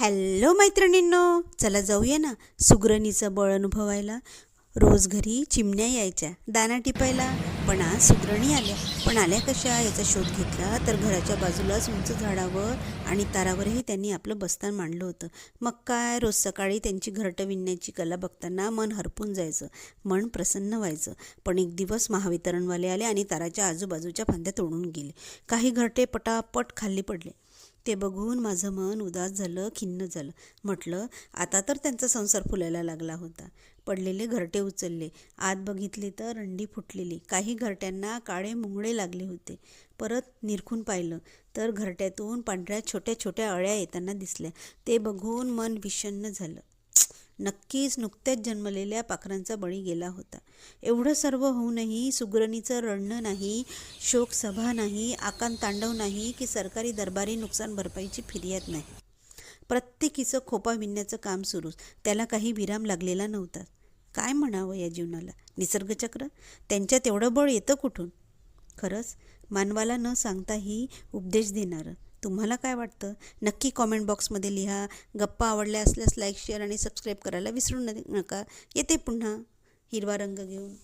Hello मैत्रिणींनो चला जाऊया ना सुगरणीचं बळ अनुभवायला. रोज घरी चिमण्या यायच्या दाना टिपायला. पण आज सुगरणी आल्या. पण आल्या कशा? याचा शोध घेतला तर घराच्या बाजूलाच उंच झाडावर आणि तारावरही त्यांनी आपलं बस्तान मांडलं होतं. मग काय? रोज सकाळी त्यांची घरटं विणण्याची कला बघताना मन हरपून जायचं मन प्रसन्न व्हायचं. पण एक दिवस महावितरणवाले आले आणि ताराच्या आजूबाजूच्या फांद्या तोडून गेले. काही घरटे पटापट खाली पडले. ते बघून माझं मन उदास झालं खिन्न झालं. म्हटलं आता तर त्यांचा संसार फुलायला लागला होता. पडलेले घरटे उचलले. आत बघितले तर रंडी फुटलेली. काही घरट्यांना काळे मुंगळे लागले होते. परत निरखून पाहिलं तर घरट्यातून पांढऱ्या छोट्या छोट्या अळ्या येताना दिसल्या. ते बघून मन विषण्ण झालं. नक्कीच नुकत्याच जन्मलेल्या पाखरांचा बळी गेला होता. एवढं सर्व होऊनही सुगरणीचं रडणं नाही शोकसभा नाही आकांत तांडव नाही की सरकारी दरबारी नुकसान भरपाईची फिर्याद नाही. प्रत्येकीचं खोपा विणण्याचं काम सुरूच. त्याला काही विराम लागलेला नव्हता. काय म्हणावं या जीवनाला? निसर्गचक्र? त्यांच्यात एवढं बळ येतं कुठून? खरंच मानवाला न सांगताही उपदेश देणारं. तुम्हाला काय वाटतं? नक्की कॉमेंट बॉक्समध्ये लिहा. गप्पा आवडल्या असल्यास लाईक शेअर आणि सबस्क्राईब करायला विसरू नका. येते पुन्हा हिरवा रंग घेऊन.